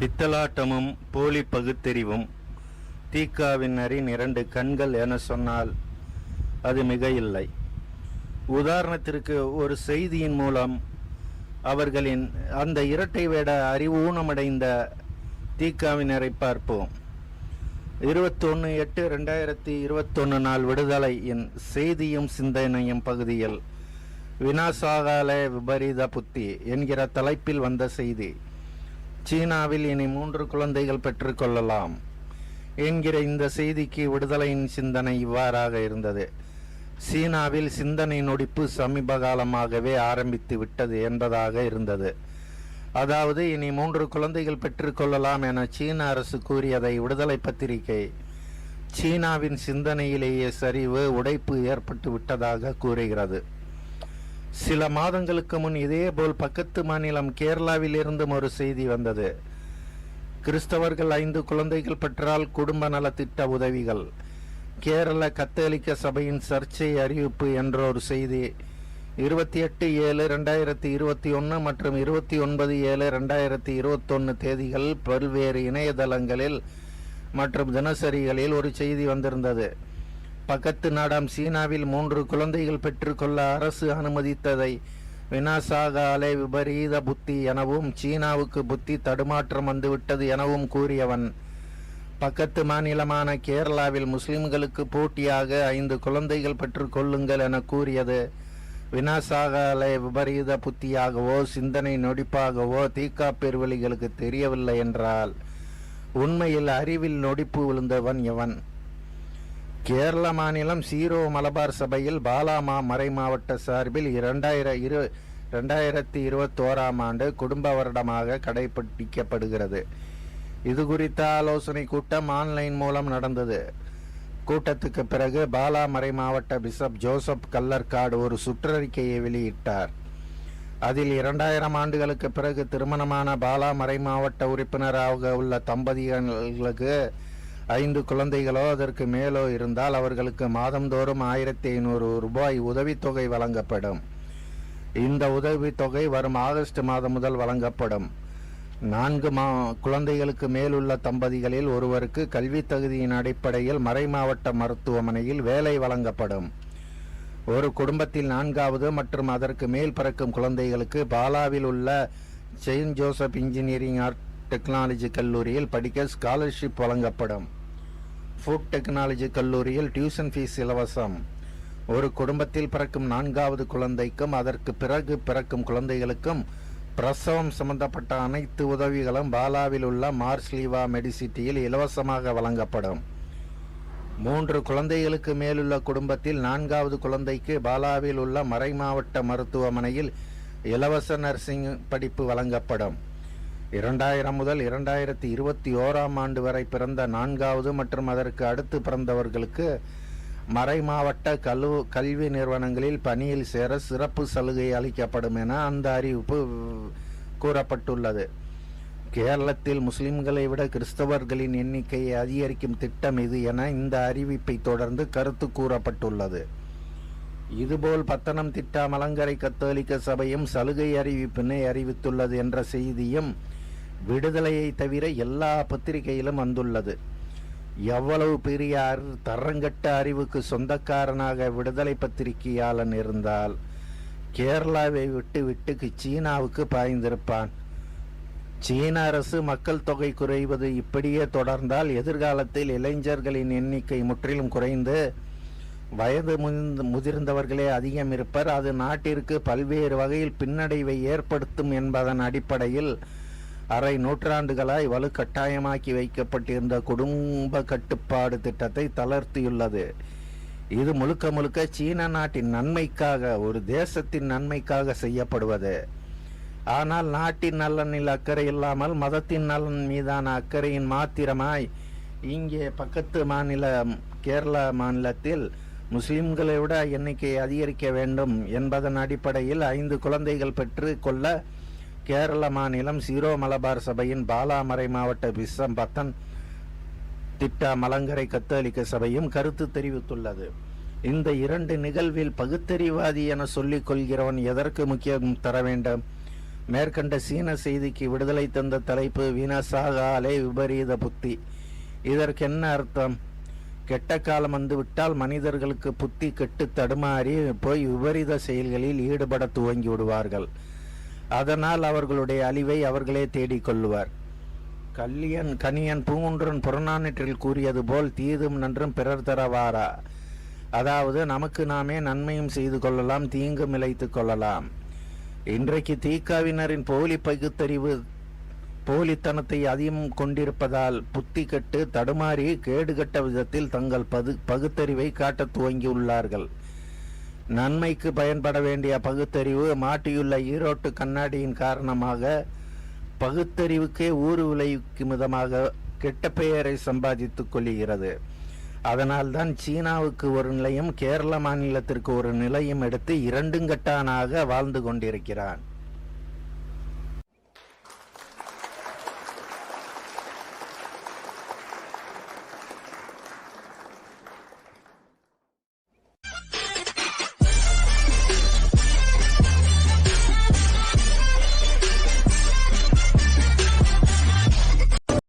பித்தலாட்டமும் போலி பகுத்தறிவும். தீக்காவினரின் இரண்டு கண்கள் என சொன்னால் அது மிக இல்லை உதாரணத்திற்கு ஒரு செய்தியின் மூலம் அவர்களின் அந்த இரட்டை வேட அறிவூனமடைந்த தீக்காவினரை பார்ப்போம். இருபத்தொன்று எட்டு ரெண்டாயிரத்தி இருபத்தொன்று நாள் விடுதலையின் செய்தியும் சிந்தனையும் பகுதியில் வினாசாகால விபரீத புத்தி என்கிற தலைப்பில் வந்த செய்தி. சீனாவில் இனி மூன்று குழந்தைகள் பெற்றுக்கொள்ளலாம் என்கிற இந்த செய்திக்கு விடுதலையின் சிந்தனை இவ்வாறாக இருந்தது. சீனாவில் சிந்தனை நொடிப்பு சமீப காலமாகவே ஆரம்பித்து விட்டது என்பதாக இருந்தது. அதாவது இனி மூன்று குழந்தைகள் பெற்றுக்கொள்ளலாம் என சீன அரசு கூறியதை விடுதலை பத்திரிகை சீனாவின் சிந்தனையிலேயே சரிவு உடைப்பு ஏற்பட்டு விட்டதாக கூறுகிறது. சில மாதங்களுக்கு முன் இதேபோல் பக்கத்து மாநிலம் கேரளாவிலிருந்தும் ஒரு செய்தி வந்தது. கிறிஸ்தவர்கள் ஐந்து குழந்தைகள் பெற்றால் குடும்ப நலத்திட்ட உதவிகள். கேரள கத்தோலிக்க சபையின் சர்ச்சை அறிவிப்பு என்ற ஒரு செய்தி. இருபத்தி எட்டு ஏழு ரெண்டாயிரத்தி இருபத்தி ஒன்று மற்றும் இருபத்தி ஒன்பது ஏழு ரெண்டாயிரத்தி இருபத்தொன்று தேதிகள் பல்வேறு இணையதளங்களில் மற்றும் தினசரிகளில் ஒரு செய்தி வந்திருந்தது. பக்கத்து நாடாம் சீனாவில் மூன்று குழந்தைகள் பெற்றுக்கொள்ள அரசு அனுமதித்ததை வினாசாகாலே விபரீத புத்தி எனவும் சீனாவுக்கு புத்தி தடுமாற்றம் வந்துவிட்டது எனவும் கூறியவன். பக்கத்து மாநிலமான கேரளாவில் முஸ்லிம்களுக்கு போட்டியாக ஐந்து குழந்தைகள் பெற்றுக்கொள்ளுங்கள் என கூறியது. வினாசாகாலே விபரீத புத்தியாகவோ சிந்தனை நொடிப்பாகவோ தீக்கா பெருவெளிகளுக்கு தெரியவில்லை என்றால் உண்மையில் அறிவில் நொடிப்பு விழுந்தவன் எவன்? கேரள மாநிலம் சீரோ மலபார் சபையில் பாலாமா மறை மாவட்ட சார்பில் இரண்டாயிர இரு ரெண்டாயிரத்தி இருபத்தோராம் ஆண்டு குடும்ப வருடமாக கடைபிடிக்கப்படுகிறது. இது குறித்த ஆலோசனை கூட்டம் ஆன்லைன் மூலம் நடந்தது. கூட்டத்துக்கு பிறகு பாலா மறை மாவட்ட பிஷப் ஜோசப் கல்லர்காடு ஒரு சுற்றறிக்கையை வெளியிட்டார். அதில் இரண்டாயிரம் ஆண்டுகளுக்கு பிறகு திருமணமான பாலா மறை மாவட்ட உறுப்பினராக உள்ள தம்பதிகளுக்கு ஐந்து குழந்தைகளோ அதற்கு மேலோ இருந்தால் அவர்களுக்கு மாதந்தோறும் ஆயிரத்தி ஐநூறு ரூபாய் உதவித்தொகை வழங்கப்படும். இந்த உதவித்தொகை வரும் ஆகஸ்ட் மாதம் முதல் வழங்கப்படும். நான்கு மா குழந்தைகளுக்கு மேலுள்ள தம்பதிகளில் ஒருவருக்கு கல்வி தகுதியின் அடிப்படையில் மறை மாவட்ட மருத்துவமனையில் வேலை வழங்கப்படும். ஒரு குடும்பத்தில் நான்காவது மற்றும் அதற்கு மேல் பிறக்கும் குழந்தைகளுக்கு பாலாவில் உள்ள saint Joseph engineering art technology கல்லூரியில் படிக்க ஸ்காலர்ஷிப் வழங்கப்படும். ஃபுட் டெக்னாலஜி கல்லூரியில் டியூஷன் ஃபீஸ் இலவசம். ஒரு குடும்பத்தில் பிறக்கும் நான்காவது குழந்தைக்கும் அதற்கு பிறகு பிறக்கும் குழந்தைகளுக்கும் பிரசவம் சம்பந்தப்பட்ட அனைத்து உதவிகளும் பாலாவில் உள்ள மார்ஸ்லீவா மெடிசிட்டியில் இலவசமாக வழங்கப்படும். மூன்று குழந்தைகளுக்கு மேலுள்ள குடும்பத்தில் நான்காவது குழந்தைக்கு பாலாவில் உள்ள மறைமாவட்ட மருத்துவமனையில் இலவச நர்சிங் படிப்பு வழங்கப்படும். இரண்டாயிரம் முதல் இரண்டாயிரத்தி இருபத்தி ஓராம் ஆண்டு வரை பிறந்த நான்காவது மற்றும் அதற்கு அடுத்து பிறந்தவர்களுக்கு மறை மாவட்ட கல்லு கல்வி நிறுவனங்களில் பணியில் சேர சிறப்பு சலுகை அளிக்கப்படும் என அந்த அறிவிப்பு கூறப்பட்டுள்ளது. கேரளத்தில் முஸ்லிம்களை விட கிறிஸ்தவர்களின் எண்ணிக்கையை அதிகரிக்கும் திட்டம் இது என இந்த அறிவிப்பை தொடர்ந்து கருத்து கூறப்பட்டுள்ளது. இதுபோல் பத்தனம் திட்டா மலங்கரை கத்தோலிக்க சபையும் சலுகை அறிவிப்பினை அறிவித்துள்ளது என்ற செய்தியும் விடுதலையை தவிர எல்லா பத்திரிகையிலும் வந்துள்ளது. எவ்வளவு பெரிய தரங்கட்ட அறிவுக்கு சொந்தக்காரனாக விடுதலை பத்திரிகையாளன் இருந்தால் கேரளாவை விட்டு விட்டு சீனாவுக்கு பாய்ந்திருப்பான். சீன அரசு மக்கள் தொகை குறைவது இப்படியே தொடர்ந்தால் எதிர்காலத்தில் இளைஞர்களின் எண்ணிக்கை முற்றிலும் குறைந்து வயது முதிர்ந்து முதிர்ந்தவர்களே அதிகம் இருப்பர். அது நாட்டிற்கு பல்வேறு வகையில் பின்னடைவை ஏற்படுத்தும் என்பதன் அடிப்படையில் அரை நூற்றாண்டுகளாய் வலுக்கட்டாயமாக்கி வைக்கப்பட்டிருந்த குடும்ப கட்டுப்பாடு திட்டத்தை தளர்த்தியுள்ளது. இது முழுக்க முழுக்க சீன நாட்டின் நன்மைக்காக ஒரு தேசத்தின் நன்மைக்காக செய்யப்படுவது. ஆனால் நாட்டின் நலனில் அக்கறை இல்லாமல் மதத்தின் நலன் மீதான அக்கறையின் மாத்திரமாய் இங்கே பக்கத்து மாநில கேரளா மாநிலத்தில் முஸ்லிம்களை விட எண்ணிக்கை அதிகரிக்க வேண்டும் என்பதன் அடிப்படையில் ஐந்து குழந்தைகள் பெற்று கொள்ள கேரள மாநிலம் சீரோ மலபார் சபையின் பாலாமரை மாவட்ட விசம்பத்தன் திட்டா மலங்கரை கத்தோலிக்க சபையும் கருத்து தெரிவித்துள்ளது. இந்த இரண்டு நிகழ்வில் பகுத்தறிவாதி என சொல்லிக் கொள்கிறவன் எதற்கு முக்கியம் தர வேண்டும்? மேற்கண்ட சீன செய்திக்கு விடுதலை தந்த தலைப்பு வினசாகாலே விபரீத புத்தி. இதற்கு என்ன அர்த்தம்? கெட்ட காலம் வந்துவிட்டால் மனிதர்களுக்கு புத்தி கெட்டு தடுமாறி போய் விபரீத செயல்களில் ஈடுபட துவங்கி விடுவார்கள் அதனால் அவர்களுடைய அழிவை அவர்களே தேடிக்கொள்ளுவார். கல்லியன் கனியன் பூங்குன்றன் புறநானற்றில் கூறியது போல் தீதும் நன்றும் பிறர் தரவாரா? அதாவது நமக்கு நாமே நன்மையும் செய்து கொள்ளலாம் தீங்கும் இழைத்துக் கொள்ளலாம். இன்றைக்கு தீக்காவினரின் போலி பகுத்தறிவு போலித்தனத்தை அதிகம் கொண்டிருப்பதால் புத்தி கெட்டு தடுமாறி கேடுகட்ட விதத்தில் தங்கள் பது பகுத்தறிவை காட்டத் துவங்கியுள்ளார்கள். நன்மைக்கு பயன்பட வேண்டிய பகுத்தறிவு மாட்டியுள்ள ஈரோட்டு கண்ணாடியின் காரணமாக பகுத்தறிவுக்கே ஊறு விளைவிக்கும் விதமாக கெட்ட பெயரை சம்பாதித்துக் கொள்கிறது. அதனால்தான் சீனாவுக்கு ஒரு நிலையம் கேரள மாநிலத்திற்கு ஒரு நிலையம் எடுத்து இரண்டுங்கட்டானாக வாழ்ந்து கொண்டிருக்கிறான்.